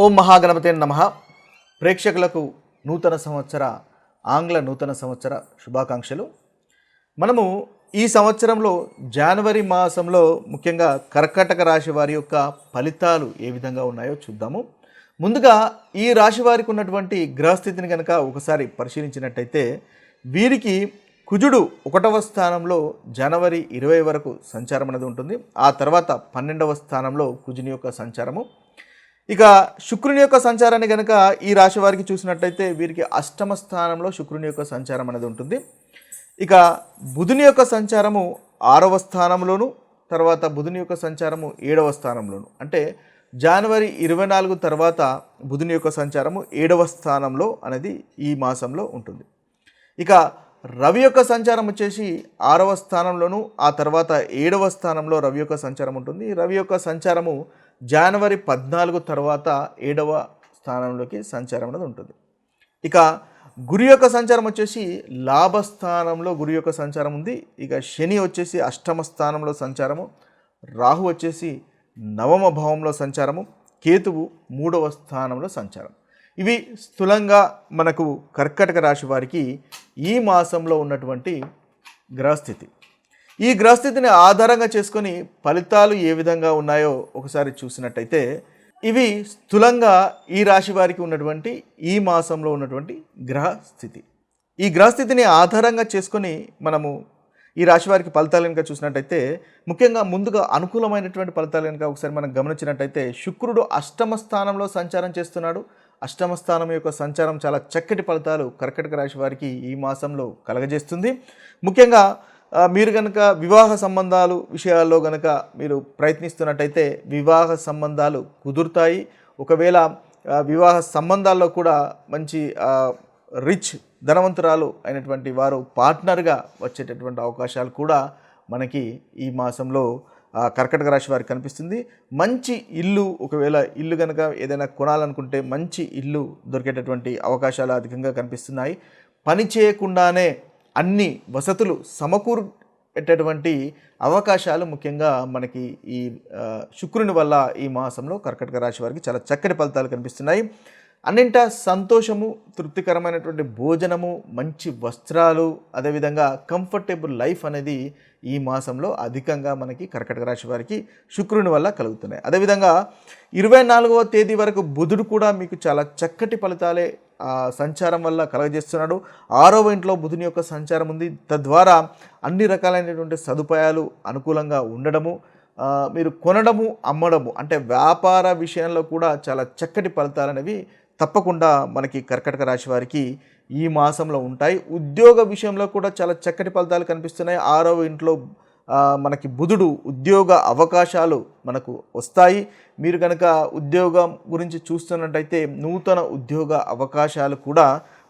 ఓం మహాగణపతి నమ. ప్రేక్షకులకు నూతన సంవత్సర ఆంగ్ల నూతన సంవత్సర శుభాకాంక్షలు. మనము ఈ సంవత్సరంలో జనవరి మాసంలో ముఖ్యంగా కర్కటక రాశి వారి యొక్క ఫలితాలు ఏ విధంగా ఉన్నాయో చూద్దాము. ముందుగా ఈ రాశి వారికి ఉన్నటువంటి గ్రహస్థితిని కనుక ఒకసారి పరిశీలించినట్టయితే వీరికి కుజుడు ఒకటవ స్థానంలో జనవరి ఇరవై వరకు సంచారం అనేది ఉంటుంది. ఆ తర్వాత పన్నెండవ స్థానంలో కుజుని యొక్క సంచారము. ఇక శుక్రుని యొక్క సంచారాన్ని కనుక ఈ రాశి వారికి చూసినట్టయితే వీరికి అష్టమ స్థానంలో శుక్రుని యొక్క సంచారం అనేది ఉంటుంది. ఇక బుధుని యొక్క సంచారము ఆరవ స్థానంలోను తర్వాత బుధుని యొక్క సంచారము ఏడవ స్థానంలోను. అంటే జనవరి ఇరవై నాలుగు తర్వాత బుధుని యొక్క సంచారము ఏడవ స్థానంలో అనేది ఈ మాసంలో ఉంటుంది. ఇక రవి యొక్క సంచారం వచ్చేసి ఆరవ స్థానంలోను ఆ తర్వాత ఏడవ స్థానంలో రవి యొక్క సంచారం ఉంటుంది. రవి యొక్క సంచారము జనవరి పద్నాలుగు తర్వాత ఏడవ స్థానంలోకి సంచారం అనేది ఉంటుంది. ఇక గురి యొక్క సంచారం వచ్చేసి లాభస్థానంలో గురి యొక్క సంచారం ఉంది. ఇక శని వచ్చేసి అష్టమ స్థానంలో సంచారము. రాహు వచ్చేసి నవమ భావంలో సంచారము. కేతువు మూడవ స్థానంలో సంచారం. ఇవి స్థూలంగా మనకు కర్కటక రాశి వారికి ఈ మాసంలో ఉన్నటువంటి గ్రహస్థితి. ఈ గ్రహస్థితిని ఆధారంగా చేసుకొని ఫలితాలు ఏ విధంగా ఉన్నాయో ఒకసారి చూసినట్టయితే ఇవి స్థూలంగా ఈ రాశి వారికి ఉన్నటువంటి ఈ మాసంలో ఉన్నటువంటి గ్రహ స్థితి ఈ గ్రహస్థితిని ఆధారంగా చేసుకొని మనము ఈ రాశి వారికి ఫలితాలు కనుక చూసినట్టయితే ముఖ్యంగా ముందుగా అనుకూలమైనటువంటి ఫలితాలు కనుక ఒకసారి మనం గమనించినట్టయితే శుక్రుడు అష్టమ స్థానంలో సంచారం చేస్తున్నాడు. అష్టమ స్థానం యొక్క సంచారం చాలా చక్కటి ఫలితాలు కర్కటక రాశి వారికి ఈ మాసంలో కలగజేస్తుంది. ముఖ్యంగా మీరు కనుక వివాహ సంబంధాలు విషయాల్లో కనుక మీరు ప్రయత్నిస్తున్నట్టయితే వివాహ సంబంధాలు కుదురుతాయి. ఒకవేళ వివాహ సంబంధాల్లో కూడా మంచి రిచ్ ధనవంతురాలు అయినటువంటి వారు పార్ట్నర్గా వచ్చేటటువంటి అవకాశాలు కూడా మనకి ఈ మాసంలో కర్కటక రాశి వారికి కనిపిస్తుంది. మంచి ఇల్లు ఒకవేళ ఇల్లు కనుక ఏదైనా కొనాలనుకుంటే మంచి ఇల్లు దొరికేటటువంటి అవకాశాలు అధికంగా కనిపిస్తున్నాయి. పని చేయకుండానే అన్ని వసతులు సమకూరేటటువంటి అవకాశాలు ముఖ్యంగా మనకి ఈ శుక్రుని వల్ల ఈ మాసంలో కర్కటక రాశి వారికి చాలా చక్కటి ఫలితాలు కనిపిస్తున్నాయి. అన్నింటా సంతోషము తృప్తికరమైనటువంటి భోజనము మంచి వస్త్రాలు అదేవిధంగా కంఫర్టబుల్ లైఫ్ అనేది ఈ మాసంలో అధికంగా మనకి కర్కటక రాశి వారికి శుక్రుని వల్ల కలుగుతున్నాయి. అదేవిధంగా ఇరవై నాలుగవ తేదీ వరకు బుధుడు కూడా మీకు చాలా చక్కటి ఫలితాలే సంచారం వల్ల కలగజేస్తున్నాడు. ఆరవ ఇంట్లో బుధుని యొక్క సంచారం ఉంది. తద్వారా అన్ని రకాలైనటువంటి సదుపాయాలు అనుకూలంగా ఉండడము మీరు కొనడము అమ్మడము అంటే వ్యాపార విషయంలో కూడా చాలా చక్కటి ఫలితాలు అనేవి తప్పకుండా మనకి కర్కటక రాశి వారికి ఈ మాసంలో ఉంటాయి. ఉద్యోగ విషయంలో కూడా చాలా చక్కటి ఫలితాలు కనిపిస్తున్నాయి. ఆరవ ఇంట్లో మనకి బుధుడు ఉద్యోగ అవకాశాలు మనకు వస్తాయి. మీరు కనుక ఉద్యోగం గురించి చూస్తున్నట్టయితే నూతన ఉద్యోగ అవకాశాలు కూడా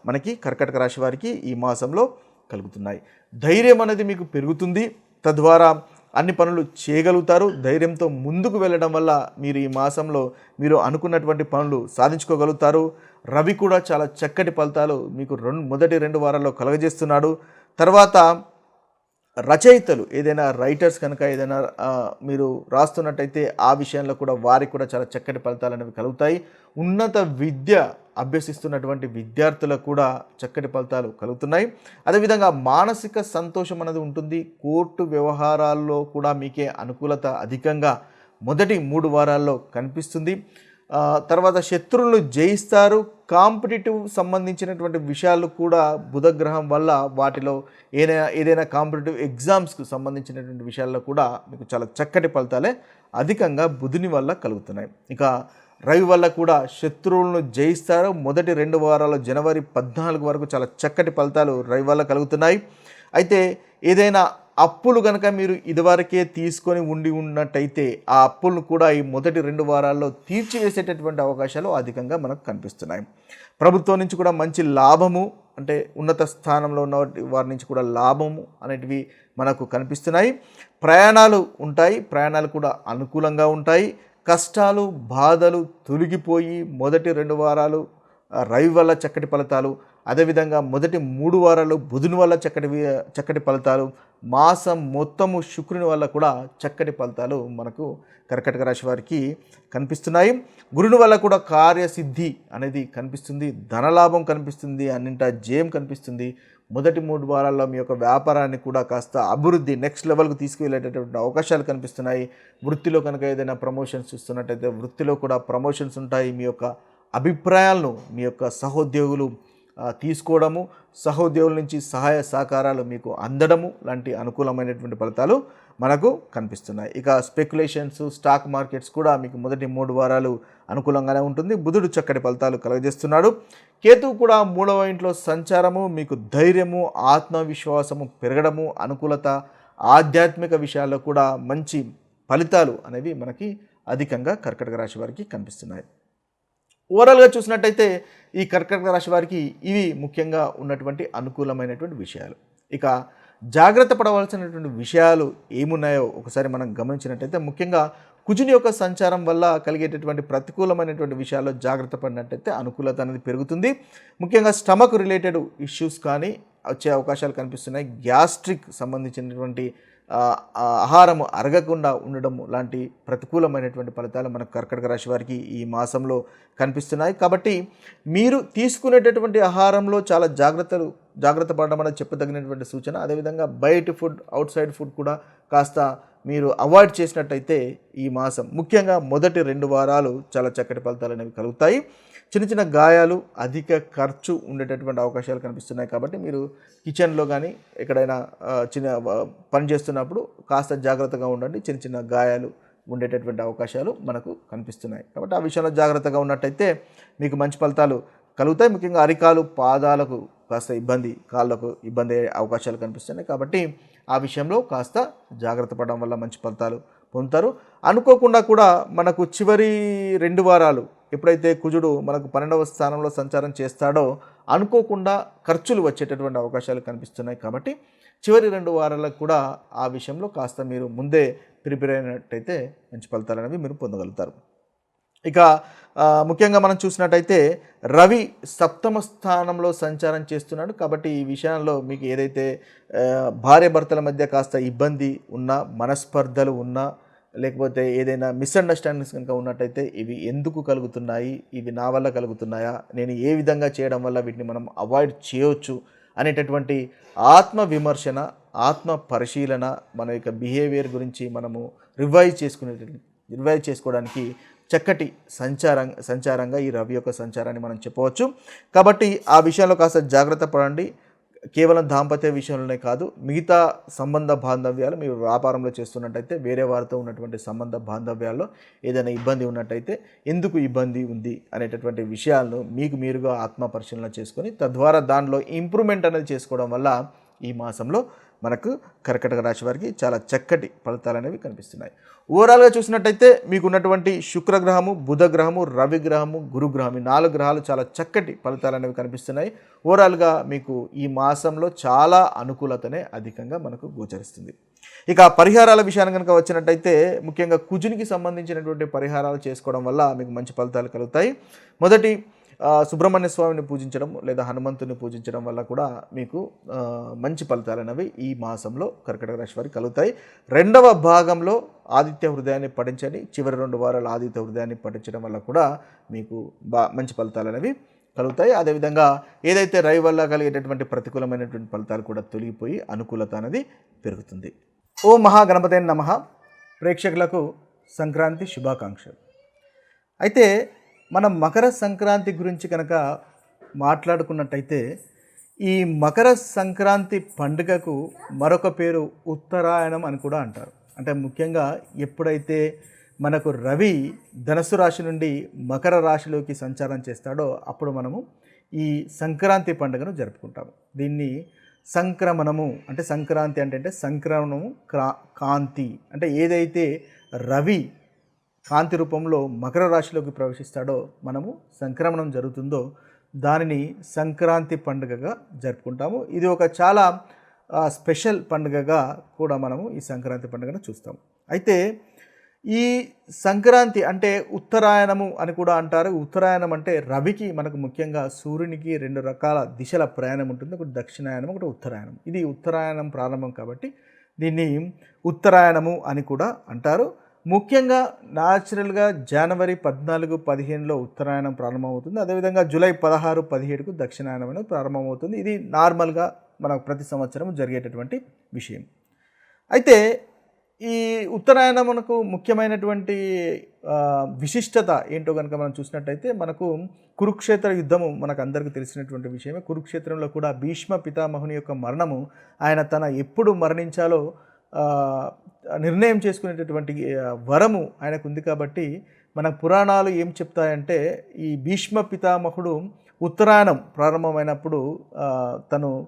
మనకి కర్కటక రాశి వారికి ఈ మాసంలో కలుగుతున్నాయి. ధైర్యం అనేది మీకు పెరుగుతుంది. తద్వారా అన్ని పనులు చేయగలుగుతారు. ధైర్యంతో ముందుకు వెళ్ళడం వల్ల మీరు ఈ మాసంలో మీరు అనుకున్నటువంటి పనులు సాధించుకోగలుగుతారు. రవి కూడా చాలా చక్కటి ఫలితాలు మీకు రెండు మొదటి రెండు వారాల్లో కలగజేస్తున్నాడు. తర్వాత రచయితలు ఏదైనా రైటర్స్ కనుక ఏదైనా మీరు రాస్తున్నట్టయితే ఆ విషయంలో కూడా వారికి కూడా చాలా చక్కటి ఫలితాలు అనేవి కలుగుతాయి. ఉన్నత విద్య అభ్యసిస్తున్నటువంటి విద్యార్థులకు కూడా చక్కటి ఫలితాలు కలుగుతున్నాయి. అదేవిధంగా మానసిక సంతోషం అనేది ఉంటుంది. కోర్టు వ్యవహారాల్లో కూడా మీకే అనుకూలత అధికంగా మొదటి మూడు వారాల్లో కనిపిస్తుంది. తర్వాత శత్రువులను జయిస్తారు. కాంపిటేటివ్ సంబంధించినటువంటి విషయాలు కూడా బుధగ్రహం వల్ల వాటిలో ఏదైనా ఏదైనా కాంపిటేటివ్ ఎగ్జామ్స్కు సంబంధించినటువంటి విషయాల్లో కూడా మీకు చాలా చక్కటి ఫలితాలే అధికంగా బుధుని వల్ల కలుగుతున్నాయి. ఇక రవి వల్ల కూడా శత్రువులను జయిస్తారు. మొదటి రెండు వారాలు జనవరి పద్నాలుగు వరకు చాలా చక్కటి ఫలితాలు రవి వల్ల కలుగుతున్నాయి. అయితే ఏదైనా అప్పులు కనుక మీరు ఇదివరకే తీసుకొని ఉండి ఉన్నట్టయితే ఆ అప్పులను కూడా ఈ మొదటి రెండు వారాల్లో తీర్చివేసేటటువంటి అవకాశాలు అధికంగా మనకు కనిపిస్తున్నాయి. ప్రభుత్వం నుంచి కూడా మంచి లాభము అంటే ఉన్నత స్థానంలో ఉన్న వారి నుంచి కూడా లాభము అనేటివి మనకు కనిపిస్తున్నాయి. ప్రయాణాలు ఉంటాయి ప్రయాణాలు కూడా అనుకూలంగా ఉంటాయి. కష్టాలు బాధలు తొలగిపోయి మొదటి రెండు వారాలు రవి వల్ల చక్కటి ఫలితాలు అదేవిధంగా మొదటి మూడు వారాలు బుధుని వల్ల చక్కటి చక్కటి ఫలితాలు మాసం మొత్తము శుక్రుని వల్ల కూడా చక్కటి ఫలితాలు మనకు కర్కటక రాశి వారికి కనిపిస్తున్నాయి. గురుని వల్ల కూడా కార్యసిద్ధి అనేది కనిపిస్తుంది ధనలాభం కనిపిస్తుంది అన్నింటా జయం కనిపిస్తుంది. మొదటి మూడు వారాల్లో మీ యొక్క వ్యాపారాన్ని కూడా కాస్త అభివృద్ధి నెక్స్ట్ లెవెల్కి తీసుకువెళ్ళేటటువంటి అవకాశాలు కనిపిస్తున్నాయి. వృత్తిలో కనుక ఏదైనా ప్రమోషన్స్ ఇస్తున్నట్టయితే వృత్తిలో కూడా ప్రమోషన్స్ ఉంటాయి. మీ యొక్క అభిప్రాయాలను మీ యొక్క సహోద్యోగులు తీసుకోవడము సహోద్యోగుల నుంచి సహాయ సహకారాలు మీకు అందడము లాంటి అనుకూలమైనటువంటి ఫలితాలు మనకు కనిపిస్తున్నాయి. ఇక స్పెక్యులేషన్స్ స్టాక్ మార్కెట్స్ కూడా మీకు మొదటి మూడు వారాలు అనుకూలంగానే ఉంటుంది. బుధుడు చక్కటి ఫలితాలు కలుగజేస్తున్నాడు. కేతువు కూడా మూడవ ఇంట్లో సంచారము మీకు ధైర్యము ఆత్మవిశ్వాసము పెరగడము అనుకూలత ఆధ్యాత్మిక విషయాల్లో కూడా మంచి ఫలితాలు అనేవి మనకి అధికంగా కర్కటక రాశి వారికి కనిపిస్తున్నాయి. ఓవరాల్గా చూసినట్టయితే ఈ కర్కటక రాశి వారికి ఇవి ముఖ్యంగా ఉన్నటువంటి అనుకూలమైనటువంటి విషయాలు. ఇక జాగ్రత్త పడవలసినటువంటి విషయాలు ఏమున్నాయో ఒకసారి మనం గమనించినట్టయితే ముఖ్యంగా కుజుని యొక్క సంచారం వల్ల కలిగేటటువంటి ప్రతికూలమైనటువంటి విషయాల్లో జాగ్రత్త పడినట్టయితే అనుకూలత అనేది పెరుగుతుంది. ముఖ్యంగా స్టమక్ రిలేటెడ్ ఇష్యూస్ కానీ వచ్చే అవకాశాలు కనిపిస్తున్నాయి. గ్యాస్ట్రిక్ సంబంధించినటువంటి ఆహారం అరగకుండా ఉండడం లాంటి ప్రతికూలమైనటువంటి ఫలితాలు మనకు కర్కటక రాశి వారికి ఈ మాసంలో కనిపిస్తున్నాయి. కాబట్టి మీరు తీసుకునేటటువంటి ఆహారంలో చాలా జాగ్రత్తలు జాగ్రత్త పడడం అనేది చెప్పదగినటువంటి సూచన. అదేవిధంగా బయట ఫుడ్ అవుట్ సైడ్ ఫుడ్ కూడా కాస్త మీరు అవాయిడ్ చేసినట్టయితే ఈ మాసం ముఖ్యంగా మొదటి రెండు వారాలు చాలా చక్కటి ఫలితాలు అనేవి కలుగుతాయి. చిన్న చిన్న గాయాలు అధిక ఖర్చు ఉండేటటువంటి అవకాశాలు కనిపిస్తున్నాయి కాబట్టి మీరు కిచెన్లో కానీ ఎక్కడైనా చిన్న పని చేస్తున్నప్పుడు కాస్త జాగ్రత్తగా ఉండండి. చిన్న చిన్న గాయాలు ఉండేటటువంటి అవకాశాలు మనకు కనిపిస్తున్నాయి. కాబట్టి ఆ విషయంలో జాగ్రత్తగా ఉన్నట్టయితే మీకు మంచి ఫలితాలు కలుగుతాయి. ముఖ్యంగా అరికాలు పాదాలకు కాస్త ఇబ్బంది కాళ్ళకు ఇబ్బంది అయ్యే అవకాశాలు కనిపిస్తున్నాయి కాబట్టి ఆ విషయంలో కాస్త జాగ్రత్త పడడం వల్ల మంచి ఫలితాలు పొందుతారు. అనుకోకుండా కూడా మనకు చివరి రెండు వారాలు ఎప్పుడైతే కుజుడు మనకు పన్నెండవ స్థానంలో సంచారం చేస్తాడో అనుకోకుండా ఖర్చులు వచ్చేటటువంటి అవకాశాలు కనిపిస్తున్నాయి కాబట్టి చివరి రెండు వారాలకు కూడా ఆ విషయంలో కాస్త మీరు ముందే ప్రిపేర్ అయినట్టయితే మంచి ఫలితాలు అనేవి మీరు పొందగలుగుతారు. ఇక ముఖ్యంగా మనం చూసినట్టయితే రవి సప్తమ స్థానంలో సంచారం చేస్తున్నాడు కాబట్టి ఈ విషయంలో మీకు ఏదైతే భార్య భర్తల మధ్య కాస్త ఇబ్బంది ఉన్నా మనస్పర్ధలు ఉన్నా లేకపోతే ఏదైనా మిస్అండర్స్టాండింగ్స్ కనుక ఉన్నట్టయితే ఇవి ఎందుకు కలుగుతున్నాయి? ఇవి నా వల్ల కలుగుతున్నాయా? నేను ఏ విధంగా చేయడం వల్ల వీటిని మనం అవాయిడ్ చేయవచ్చు అనేటటువంటి ఆత్మ విమర్శన ఆత్మ పరిశీలన మన యొక్క బిహేవియర్ గురించి మనము రివైజ్ చేసుకునే రివైజ్ చేసుకోవడానికి చక్కటి సంచారం సంచారంగా ఈ రవి యొక్క సంచారాన్ని మనం చెప్పవచ్చు. కాబట్టి ఆ విషయంలో కాస్త జాగ్రత్త పడండి. కేవలం దాంపత్య విషయంలోనే కాదు మిగతా సంబంధ బాంధవ్యాలు మీరు వ్యాపారంలో చేస్తున్నట్టయితే వేరే వారితో ఉన్నటువంటి సంబంధ బాంధవ్యాల్లో ఏదైనా ఇబ్బంది ఉన్నట్టయితే ఎందుకు ఇబ్బంది ఉంది అనేటటువంటి విషయాలను మీకు మీరుగా ఆత్మ పరిశీలన చేసుకొని తద్వారా దానిలో ఇంప్రూవ్మెంట్ అనేది చేసుకోవడం వల్ల ఈ మాసంలో మనకు కర్కటక రాశి వారికి చాలా చక్కటి ఫలితాలు అనేవి కనిపిస్తున్నాయి. ఓవరాల్గా చూసినట్టయితే మీకున్నటువంటి శుక్రగ్రహము బుధగ్రహము రవి గ్రహము గురుగ్రహం ఈ నాలుగు గ్రహాలు చాలా చక్కటి ఫలితాలు అనేవి కనిపిస్తున్నాయి. ఓవరాల్గా మీకు ఈ మాసంలో చాలా అనుకూలతనే అధికంగా మనకు గోచరిస్తుంది. ఇక పరిహారాల విషయాన్ని కనుక వచ్చినట్టయితే ముఖ్యంగా కుజునికి సంబంధించినటువంటి పరిహారాలు చేసుకోవడం వల్ల మీకు మంచి ఫలితాలు కలుగుతాయి. మొదటి సుబ్రహ్మణ్య స్వామిని పూజించడం లేదా హనుమంతుని పూజించడం వల్ల కూడా మీకు మంచి ఫలితాలు అనేవి ఈ మాసంలో కర్కటక రాశి వారికి కలుగుతాయి. రెండవ భాగంలో ఆదిత్య హృదయాన్ని పఠించని చివరి రెండు వారాలు ఆదిత్య హృదయాన్ని పఠించడం వల్ల కూడా మీకు బా మంచి ఫలితాలు అనేవి కలుగుతాయి. అదేవిధంగా ఏదైతే రవి వల్ల కలిగేటటువంటి ప్రతికూలమైనటువంటి ఫలితాలు కూడా తొలగిపోయి అనుకూలత అనేది పెరుగుతుంది. ఓ మహాగణపతి నమ. ప్రేక్షకులకు సంక్రాంతి శుభాకాంక్షలు. అయితే మనం మకర సంక్రాంతి గురించి కనుక మాట్లాడుకున్నట్టయితే ఈ మకర సంక్రాంతి పండుగకు మరొక పేరు ఉత్తరాయణం అని కూడా అంటారు. అంటే ముఖ్యంగా ఎప్పుడైతే మనకు రవి ధనస్సు రాశి నుండి మకర రాశిలోకి సంచారం చేస్తాడో అప్పుడు మనము ఈ సంక్రాంతి పండుగను జరుపుకుంటాము. దీన్ని సంక్రమణము అంటే సంక్రాంతి అంటే అంటే సంక్రమణము క్రా కాంతి అంటే ఏదైతే రవి కాంతి రూపంలో మకర రాశిలోకి ప్రవేశిస్తాడో మనము సంక్రమణం జరుగుతుందో దానిని సంక్రాంతి పండుగగా జరుపుకుంటాము. ఇది ఒక చాలా స్పెషల్ పండుగగా కూడా మనము ఈ సంక్రాంతి పండుగను చూస్తాము. అయితే ఈ సంక్రాంతి అంటే ఉత్తరాయణము అని కూడా అంటారు. ఉత్తరాయణం అంటే రవికి మనకు ముఖ్యంగా సూర్యునికి రెండు రకాల దిశల ప్రయాణం ఉంటుంది. ఒకటి దక్షిణాయనం ఒకటి ఉత్తరాయణం. ఇది ఉత్తరాయణం ప్రారంభం కాబట్టి దీన్ని ఉత్తరాయణము అని కూడా అంటారు. ముఖ్యంగా న్యాచురల్గా జనవరి పద్నాలుగు పదిహేనులో ఉత్తరాయణం ప్రారంభమవుతుంది. అదేవిధంగా జూలై పదహారు పదిహేడుకు దక్షిణాయనం అనేది ప్రారంభమవుతుంది. ఇది నార్మల్గా మనకు ప్రతి సంవత్సరం జరిగేటటువంటి విషయం. అయితే ఈ ఉత్తరాయణం మనకు ముఖ్యమైనటువంటి విశిష్టత ఏంటో కనుక మనం చూసినట్టయితే మనకు కురుక్షేత్ర యుద్ధము మనకు అందరికీ తెలిసినటువంటి విషయమే. కురుక్షేత్రంలో కూడా భీష్మ పితామహుని యొక్క మరణము ఆయన తన ఎప్పుడు మరణించాలో నిర్ణయం చేసుకునేటటువంటి వరము ఆయనకు ఉంది కాబట్టి మన పురాణాలు ఏం చెప్తాయంటే ఈ భీష్మ పితామహుడు ఉత్తరాయణం ప్రారంభమైనప్పుడు తను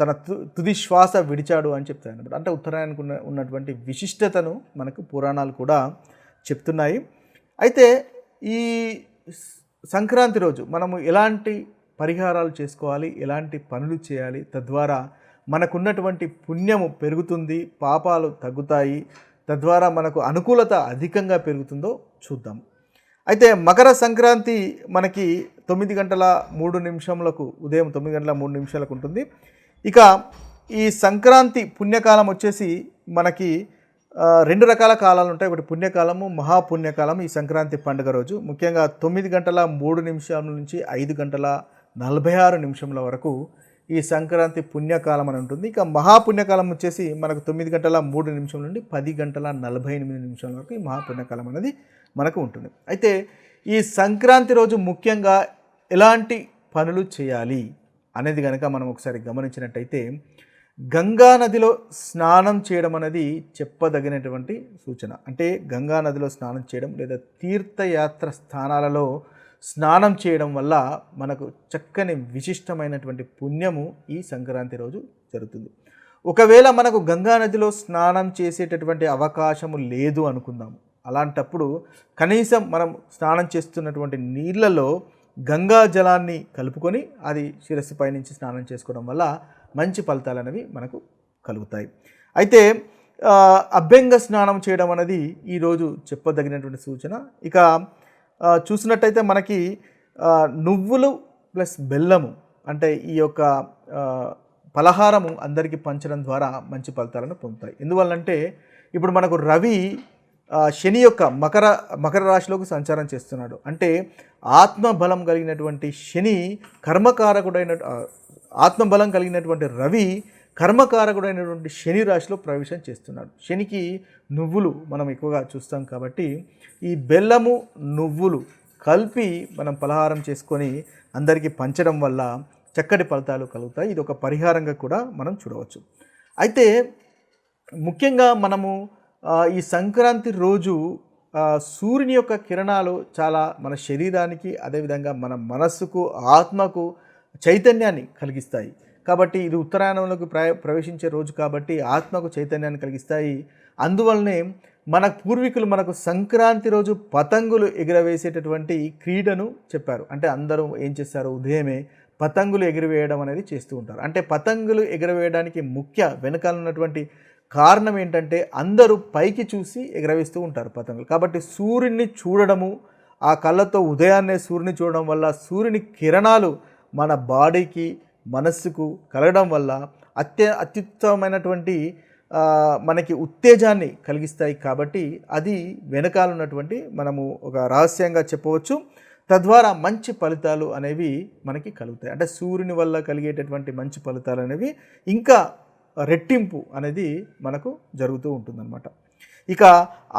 తన తు- తుది శ్వాస విడిచాడు అని చెప్తాయన్నమాట. అంటే ఉత్తరాయణకు ఉన్న ఉన్నటువంటి విశిష్టతను మనకు పురాణాలు కూడా చెప్తున్నాయి. అయితే ఈ సంక్రాంతి రోజు మనము ఎలాంటి పరిహారాలు చేసుకోవాలి ఎలాంటి పనులు చేయాలి తద్వారా మనకున్నటువంటి పుణ్యము పెరుగుతుంది పాపాలు తగ్గుతాయి తద్వారా మనకు అనుకూలత అధికంగా పెరుగుతుందో చూద్దాం. అయితే మకర సంక్రాంతి మనకి తొమ్మిది గంటల మూడు నిమిషములకు ఉదయం తొమ్మిది గంటల మూడు నిమిషాలకు ఉంటుంది. ఇక ఈ సంక్రాంతి పుణ్యకాలం వచ్చేసి మనకి రెండు రకాల కాలాలు ఉంటాయి. ఒకటి పుణ్యకాలము మహాపుణ్యకాలం ఈ సంక్రాంతి పండుగ రోజు. ముఖ్యంగా తొమ్మిది గంటల మూడు నిమిషాల నుంచి ఐదు గంటల నలభై ఆరు నిమిషముల వరకు ఈ సంక్రాంతి పుణ్యకాలం అని ఉంటుంది. ఇక మహాపుణ్యకాలం వచ్చేసి మనకు తొమ్మిది గంటల మూడు నిమిషం నుండి పది గంటల నలభై ఎనిమిది నిమిషాల వరకు ఈ మహాపుణ్యకాలం అనేది మనకు ఉంటుంది. అయితే ఈ సంక్రాంతి రోజు ముఖ్యంగా ఎలాంటి పనులు చేయాలి అనేది కనుక మనం ఒకసారి గమనించినట్టయితే గంగా నదిలో స్నానం చేయడం అనేది చెప్పదగినటువంటి సూచన. అంటే గంగా నదిలో స్నానం చేయడం లేదా తీర్థయాత్ర స్థానాలలో స్నానం చేయడం వల్ల మనకు చక్కని విశిష్టమైనటువంటి పుణ్యము ఈ సంక్రాంతి రోజు జరుగుతుంది. ఒకవేళ మనకు గంగా నదిలో స్నానం చేసేటటువంటి అవకాశము లేదు అనుకుందాం అలాంటప్పుడు కనీసం మనం స్నానం చేస్తున్నటువంటి నీళ్ళలో గంగా జలాన్ని కలుపుకొని అది శిరస్సు పైనుంచి స్నానం చేసుకోవడం వల్ల మంచి ఫలితాలు అనేవి మనకు కలుగుతాయి. అయితే అభ్యంగ స్నానం చేయడం అనేది ఈరోజు చెప్పదగినటువంటి సూచన. ఇక చూసినట్టయితే మనకి నువ్వులు ప్లస్ బెల్లము అంటే ఈ యొక్క పలహారము అందరికీ పంచడం ద్వారా మంచి ఫలితాలను పొందుతాయి. ఎందువల్లంటే ఇప్పుడు మనకు రవి శని యొక్క మకర మకర రాశిలోకి సంచారం చేస్తున్నాడు. అంటే ఆత్మబలం కలిగినటువంటి శని కర్మకారకుడైన ఆత్మబలం కలిగినటువంటి రవి కర్మకారకుడైనటువంటి శని రాశిలో ప్రవేశం చేస్తున్నాడు. శనికి నువ్వులు మనం ఎక్కువగా చూస్తాం కాబట్టి ఈ బెల్లము నువ్వులు కలిపి మనం పలహారం చేసుకొని అందరికీ పంచడం వల్ల చక్కటి ఫలితాలు కలుగుతాయి. ఇది ఒక పరిహారంగా కూడా మనం చూడవచ్చు. అయితే ముఖ్యంగా మనము ఈ సంక్రాంతి రోజు సూర్యుని యొక్క కిరణాలు చాలా మన శరీరానికి అదేవిధంగా మన మనస్సుకు ఆత్మకు చైతన్యాన్ని కలిగిస్తాయి. కాబట్టి ఇది ఉత్తరాయణంలోకి ప్ర ప్రవేశించే రోజు కాబట్టి ఆత్మకు చైతన్యాన్ని కలిగిస్తాయి. అందువల్లనే మన పూర్వీకులు మనకు సంక్రాంతి రోజు పతంగులు ఎగురవేసేటటువంటి క్రీడను చెప్పారు. అంటే అందరూ ఏం చేస్తారు? ఉదయమే పతంగులు ఎగురవేయడం అనేది చేస్తూ ఉంటారు. అంటే పతంగులు ఎగురవేయడానికి ముఖ్య వెనకాల ఉన్నటువంటి కారణం ఏంటంటే అందరూ పైకి చూసి ఎగరవేస్తూ ఉంటారు పతంగులు. కాబట్టి సూర్యుడిని చూడడము ఆ కళ్ళతో ఉదయాన్నే సూర్యుని చూడడం వల్ల సూర్యుని కిరణాలు మన బాడీకి మనస్సుకు కలగడం వల్ల అత్య అత్యుత్తమైనటువంటి మనకి ఉత్తేజాన్ని కలిగిస్తాయి కాబట్టి అది వెనకాల ఉన్నటువంటి మనము ఒక రహస్యంగా చెప్పవచ్చు. తద్వారా మంచి ఫలితాలు అనేవి మనకి కలుగుతాయి. అంటే సూర్యుని వల్ల కలిగేటటువంటి మంచి ఫలితాలు అనేవి ఇంకా రెట్టింపు అనేది మనకు జరుగుతూ ఉంటుందన్నమాట. ఇక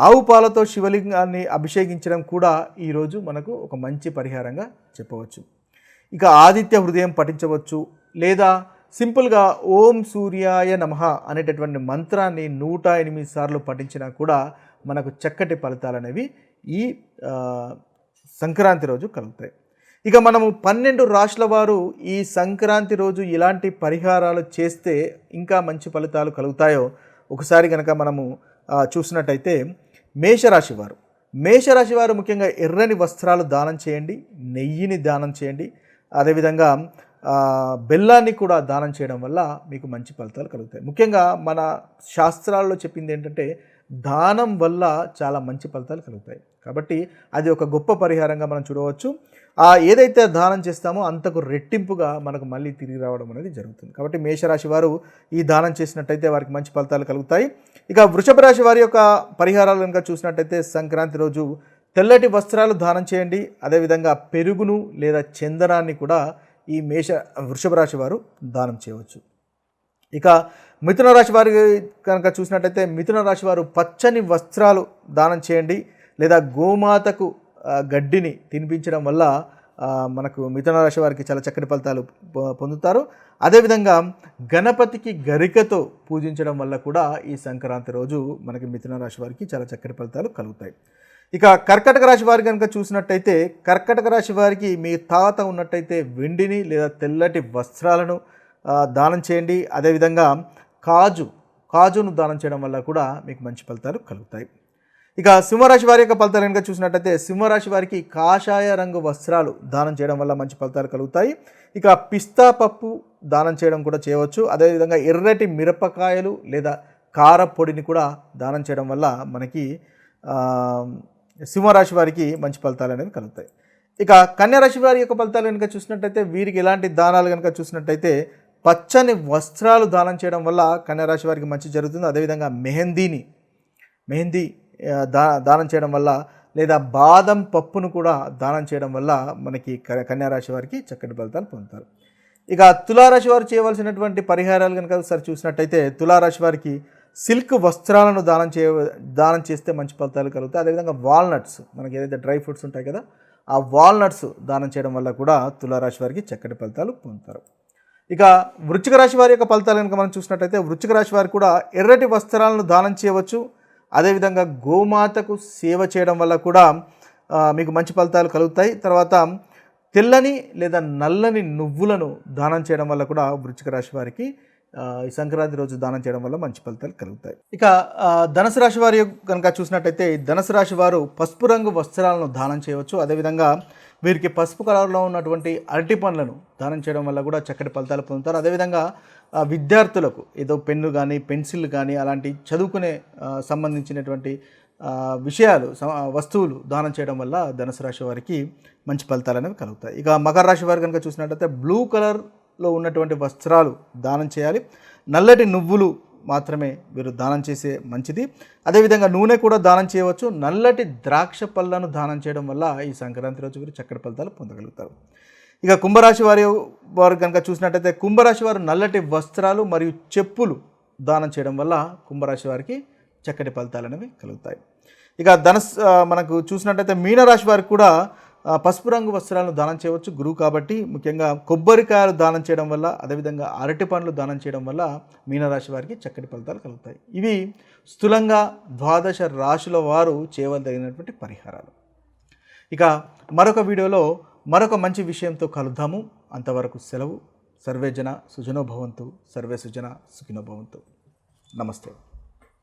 ఆవు పాలతో శివలింగాన్ని అభిషేకించడం కూడా ఈరోజు మనకు ఒక మంచి పరిహారంగా చెప్పవచ్చు. ఇక ఆదిత్య హృదయం పఠించవచ్చు. లేదా సింపుల్గా ఓం సూర్యాయ నమః అనేటటువంటి మంత్రాన్ని నూట ఎనిమిది సార్లు పఠించినా కూడా మనకు చక్కటి ఫలితాలు అనేవి ఈ సంక్రాంతి రోజు కలుగుతాయి. ఇక మనము పన్నెండు రాష్ట్రాల వారు ఈ సంక్రాంతి రోజు ఇలాంటి పరిహారాలు చేస్తే ఇంకా మంచి ఫలితాలు కలుగుతాయో ఒకసారి కనుక మనము చూసినట్టయితే మేషరాశి వారు. మేషరాశి వారు ముఖ్యంగా ఎర్రని వస్త్రాలు దానం చేయండి నెయ్యిని దానం చేయండి. అదేవిధంగా బెల్లాన్ని కూడా దానం చేయడం వల్ల మీకు మంచి ఫలితాలు కలుగుతాయి. ముఖ్యంగా మన శాస్త్రాల్లో చెప్పింది ఏంటంటే దానం వల్ల చాలా మంచి ఫలితాలు కలుగుతాయి. కాబట్టి అది ఒక గొప్ప పరిహారంగా మనం చూడవచ్చు. ఆ ఏదైతే దానం చేస్తామో అంతకు రెట్టింపుగా మనకు మళ్ళీ తిరిగి రావడం అనేది జరుగుతుంది. కాబట్టి మేషరాశి వారు ఈ దానం చేసినట్టయితే వారికి మంచి ఫలితాలు కలుగుతాయి. ఇక వృషభ రాశి వారి యొక్క పరిహారాలు కనుక చూసినట్టయితే సంక్రాంతి రోజు తెల్లటి వస్త్రాలు దానం చేయండి. అదేవిధంగా పెరుగును లేదా చందనాన్ని కూడా ఈ మేష వృషభ రాశి వారు దానం చేయవచ్చు. ఇక మిథున రాశి వారి కనుక చూసినట్లయితే మిథున రాశి వారు పచ్చని వస్త్రాలు దానం చేయండి లేదా గోమాతకు గడ్డిని తినిపించడం వల్ల మనకు మిథున రాశి వారికి చాలా చక్కటి ఫలితాలు పొందుతారు. అదేవిధంగా గణపతికి గరికతో పూజించడం వల్ల కూడా ఈ సంక్రాంతి రోజు మనకి మిథున రాశి వారికి చాలా చక్కటి ఫలితాలు కలుగుతాయి. ఇక కర్కటక రాశి వారి కనుక చూసినట్టయితే కర్కటక రాశి వారికి మీ తాత ఉన్నట్టయితే వెండిని లేదా తెల్లటి వస్త్రాలను దానం చేయండి. అదేవిధంగా కాజు కాజును దానం చేయడం వల్ల కూడా మీకు మంచి ఫలితాలు కలుగుతాయి. ఇక సింహరాశి వారి యొక్క ఫలితాలు కనుక చూసినట్టయితే సింహరాశి వారికి కాషాయ రంగు వస్త్రాలు దానం చేయడం వల్ల మంచి ఫలితాలు కలుగుతాయి. ఇక పిస్తా పప్పు దానం చేయడం కూడా చేయవచ్చు. అదేవిధంగా ఎర్రటి మిరపకాయలు లేదా కార పొడిని కూడా దానం చేయడం వల్ల మనకి సింహరాశి వారికి మంచి ఫలితాలు అనేవి కలుగుతాయి. ఇక కన్యారాశి వారి యొక్క ఫలితాలు కనుక చూసినట్టయితే వీరికి ఎలాంటి దానాలు కనుక చూసినట్టయితే పచ్చని వస్త్రాలు దానం చేయడం వల్ల కన్యారాశి వారికి మంచి జరుగుతుంది. అదేవిధంగా మెహందీని మెహందీ దా దానం చేయడం వల్ల లేదా బాదం పప్పును కూడా దానం చేయడం వల్ల మనకి క- కన్యారాశి వారికి చక్కటి ఫలితాలు పొందుతారు. ఇక తులారాశి వారు చేయవలసినటువంటి పరిహారాలు కనుక ఒకసారి చూసినట్టయితే తులారాశి వారికి సిల్క్ వస్త్రాలను దానం చేయ దానం చేస్తే మంచి ఫలితాలు కలుగుతాయి. అదేవిధంగా వాల్నట్స్ మనకి ఏదైతే డ్రై ఫ్రూట్స్ ఉంటాయి కదా ఆ వాల్నట్స్ దానం చేయడం వల్ల కూడా తులారాశి వారికి చక్కటి ఫలితాలు పొందుతారు. ఇక వృచ్చిక రాశి వారి యొక్క ఫలితాలు కనుక మనం చూసినట్టయితే వృచ్చిక రాశి వారు కూడా ఎర్రటి వస్త్రాలను దానం చేయవచ్చు. అదేవిధంగా గోమాతకు సేవ చేయడం వల్ల కూడా మీకు మంచి ఫలితాలు కలుగుతాయి. తర్వాత తెల్లని లేదా నల్లని నువ్వులను దానం చేయడం వల్ల కూడా వృచ్చిక రాశి వారికి ఈ సంక్రాంతి రోజు దానం చేయడం వల్ల మంచి ఫలితాలు కలుగుతాయి. ఇక ఆ, ధనుసు రాశి వారి కనుక చూసినట్టయితే ధనుసు రాశి వారు పసుపు రంగు వస్త్రాలను దానం చేయవచ్చు. అదేవిధంగా వీరికి పసుపు కలర్లో ఉన్నటువంటి అరటి పండ్లను దానం చేయడం వల్ల కూడా చక్కటి ఫలితాలు పొందుతారు. అదేవిధంగా విద్యార్థులకు ఏదో పెన్ను కానీ పెన్సిల్ కానీ అలాంటి చదువుకునే సంబంధించినటువంటి విషయాలు వస్తువులు దానం చేయడం వల్ల ధనుసు రాశి వారికి మంచి ఫలితాలు అనేవి కలుగుతాయి. ఇక మకర రాశి వారు కనుక చూసినట్టయితే బ్లూ కలర్ లో ఉన్నటువంటి వస్త్రాలు దానం చేయాలి. నల్లటి నువ్వులు మాత్రమే వీరు దానం చేసే మంచిది. అదేవిధంగా నూనె కూడా దానం చేయవచ్చు. నల్లటి ద్రాక్ష పళ్ళను దానం చేయడం వల్ల ఈ సంక్రాంతి రోజు వీరు చక్కటి ఫలితాలు పొందగలుగుతారు. ఇక కుంభరాశి వారి వారు కనుక చూసినట్టయితే కుంభరాశి వారు నల్లటి వస్త్రాలు మరియు చెప్పులు దానం చేయడం వల్ల కుంభరాశి వారికి చక్కటి ఫలితాలు అనేవి కలుగుతాయి. ఇక ధనస్ మనకు చూసినట్టయితే మీనరాశి వారికి కూడా పసుపు రంగు వస్త్రాలను దానం చేయవచ్చు గురువు కాబట్టి. ముఖ్యంగా కొబ్బరికాయలు దానం చేయడం వల్ల అదేవిధంగా అరటి పండ్లు దానం చేయడం వల్ల మీనరాశి వారికి చక్కటి ఫలితాలు కలుగుతాయి. ఇవి స్థూలంగా ద్వాదశ రాశుల వారు చేయవలదగినటువంటి పరిహారాలు. ఇక మరొక వీడియోలో మరొక మంచి విషయంతో కలుద్దాము. అంతవరకు సెలవు. సర్వే జన సర్వే సుజన సుఖినోభవంతు నమస్తే.